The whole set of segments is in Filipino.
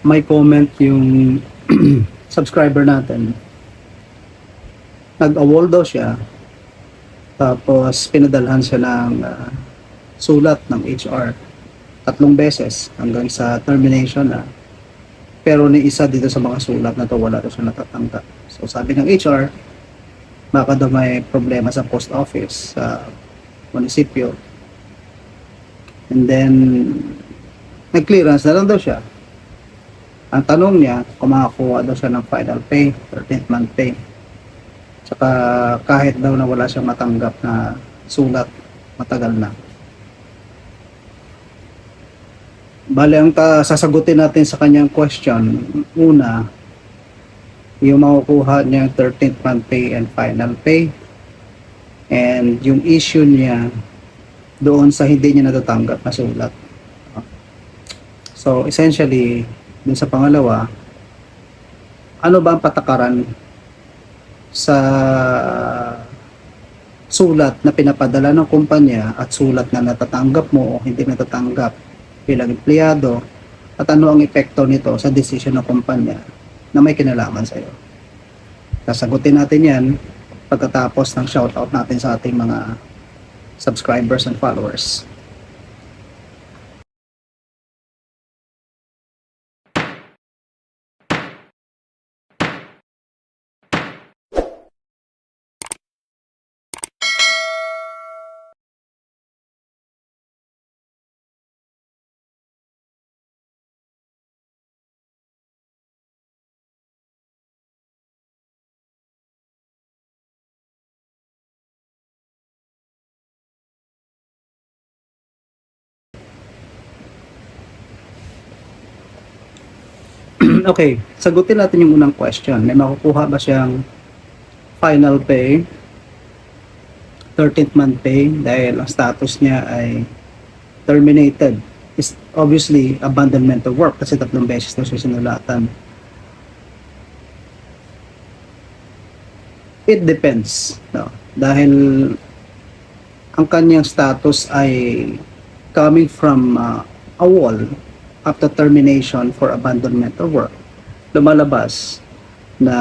may comment yung subscriber natin. Nag-awol daw siya. Tapos pinadalhan siya ng ah, sulat ng HR tatlong beses hanggang sa termination na. Pero ni isa dito sa mga sulat na to wala daw siya natatanggap. So sabi ng HR, baka daw may problema sa post office sa munisipyo. And then, nag-clearance na lang daw siya. Ang tanong niya, kung makakuha daw siya ng final pay, 13th month pay. Tsaka kahit daw na wala siyang matanggap na sulat, matagal na. Bale, ang sasagutin natin sa kanyang question, una, yung makukuha niya 13th month pay and final pay. And yung issue niya doon sa hindi niya natatanggap na sulat. So, essentially, dun sa pangalawa, ano ba ang patakaran sa sulat na pinapadala ng kumpanya at sulat na natatanggap mo o hindi natatanggap bilang empleyado at ano ang epekto nito sa desisyon ng kumpanya na may kinalaman sa iyo. Sasagutin natin yan pagkatapos ng shoutout natin sa ating mga subscribers and followers. okay, sagutin natin yung unang question. May makukuha ba siyang final pay, 13th month pay, dahil ang status niya ay terminated. Is obviously abandonment of work kasi tatlong beses na siya sinulatan. It depends. No? Dahil ang kanyang status ay coming from uh, a wall after termination for abandonment of work, lumalabas na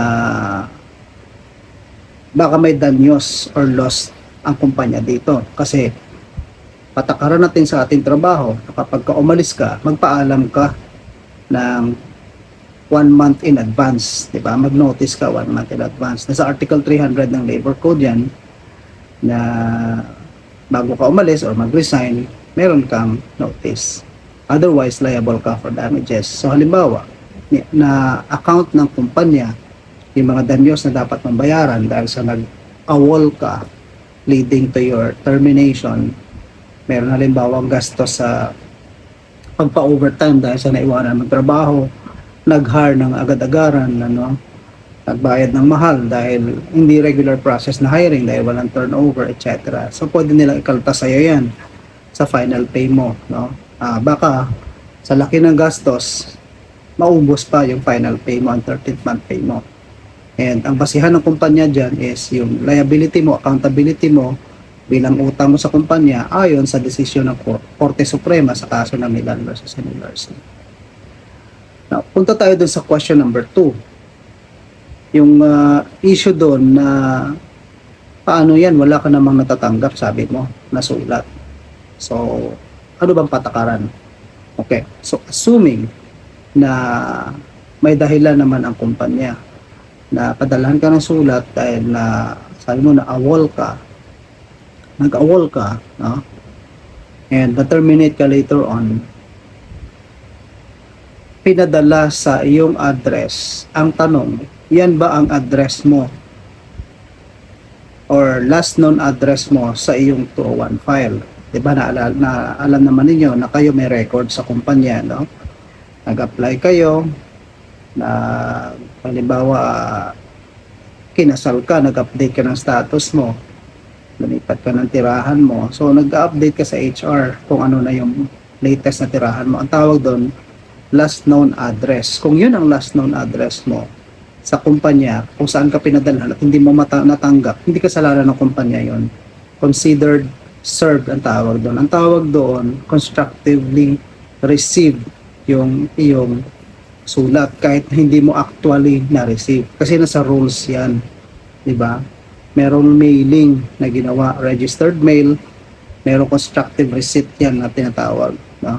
baka may danyos or loss ang kumpanya dito. Kasi patakaran natin sa ating trabaho kapag ka umalis ka, magpaalam ka ng one month in advance. di ba Mag-notice ka one month in advance. Nasa Article 300 ng Labor Code yan na bago ka umalis or mag-resign, meron kang notice. Otherwise, liable ka for damages. So, halimbawa, na account ng kumpanya, yung mga danyos na dapat mabayaran dahil sa nag-awol ka leading to your termination, meron halimbawa gastos sa pagpa-overtime dahil sa naiwanan ng trabaho, nag-hire ng agad-agaran, ano, nagbayad ng mahal dahil hindi regular process na hiring dahil walang turnover, etc. So, pwede nilang ikaltas sa'yo yan sa final pay mo, no? Ah, baka sa laki ng gastos, maubos pa yung final pay mo, ang 13th month pay mo. And ang basihan ng kumpanya dyan is yung liability mo, accountability mo bilang utang mo sa kumpanya ayon sa desisyon ng Kor- Korte Suprema sa kaso ng Milan versus Larson. Now, punta tayo dun sa question number 2. Yung ah, issue doon na paano yan, wala ka namang natatanggap, sabi mo, na sulat. So, ano bang patakaran? Okay, so assuming na may dahilan naman ang kumpanya na padalhan ka ng sulat dahil na sabi mo na awol ka, nag-awol ka, no? and na-terminate ka later on, pinadala sa iyong address. Ang tanong, yan ba ang address mo? Or last known address mo sa iyong 201 file? 'Di ba naalala, na alam naman ninyo na kayo may record sa kumpanya, no? Nag-apply kayo na halimbawa kinasal ka, nag-update ka ng status mo, lumipat ka ng tirahan mo. So nag-update ka sa HR kung ano na yung latest na tirahan mo. Ang tawag doon, last known address. Kung yun ang last known address mo sa kumpanya, kung saan ka pinadalhan at hindi mo mata- natanggap, hindi kasalanan ng kumpanya yon considered served ang tawag doon. Ang tawag doon, constructively received yung iyong sulat kahit hindi mo actually na-receive. Kasi nasa rules yan. di ba? Merong mailing na ginawa, registered mail, merong constructive receipt yan na tinatawag. No?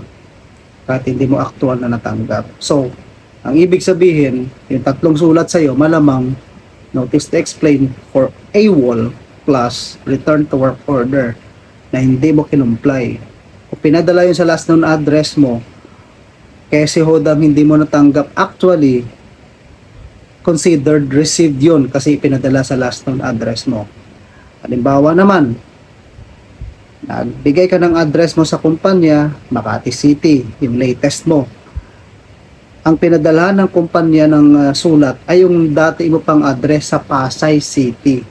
Kahit hindi mo actual na natanggap. So, ang ibig sabihin, yung tatlong sulat sa'yo, malamang notice to explain for AWOL plus return to work order na hindi mo kinumply. Kung pinadala yun sa last known address mo, kaya si Hodam hindi mo natanggap, actually, considered received yun kasi pinadala sa last known address mo. Halimbawa naman, nagbigay ka ng address mo sa kumpanya, Makati City, yung latest mo. Ang pinadala ng kumpanya ng uh, sulat ay yung dati mo pang address sa Pasay City.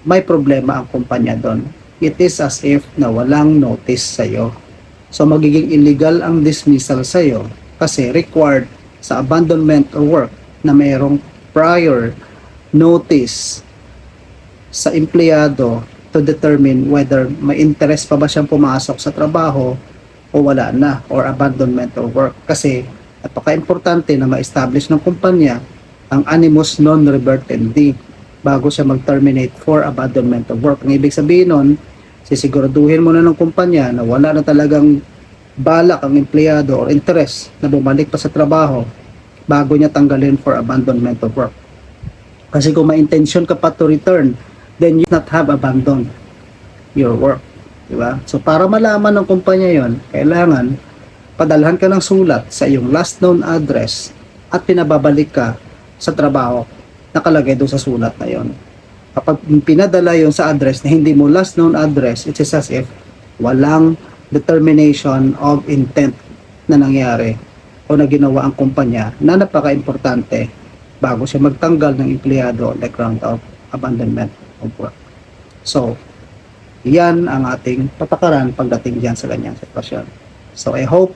May problema ang kumpanya doon. It is as if na walang notice sa'yo. So magiging illegal ang dismissal sa'yo kasi required sa abandonment or work na mayroong prior notice sa empleyado to determine whether may interest pa ba siyang pumasok sa trabaho o wala na or abandonment of work kasi napaka-importante na ma-establish ng kumpanya ang animus non revertendi bago siya mag-terminate for abandonment of work. Ang ibig sabihin nun, sisiguraduhin mo na ng kumpanya na wala na talagang balak ang empleyado or interest na bumalik pa sa trabaho bago niya tanggalin for abandonment of work. Kasi kung may intention ka pa to return, then you not have abandoned your work. Di ba? So para malaman ng kumpanya yon, kailangan padalhan ka ng sulat sa iyong last known address at pinababalik ka sa trabaho nakalagay doon sa sulat na yon. Kapag pinadala yon sa address na hindi mo last known address, it is as if walang determination of intent na nangyari o na ginawa ang kumpanya na napaka-importante bago siya magtanggal ng empleyado on the ground of abandonment of work. So, yan ang ating patakaran pagdating dyan sa ganyang sitwasyon. So, I hope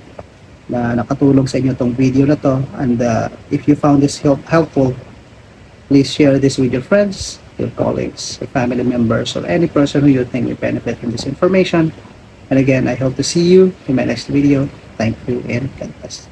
na nakatulong sa inyo tong video na to and uh, if you found this help helpful, please share this with your friends, your colleagues, your family members, or any person who you think will benefit from this information. And again, I hope to see you in my next video. Thank you and God bless.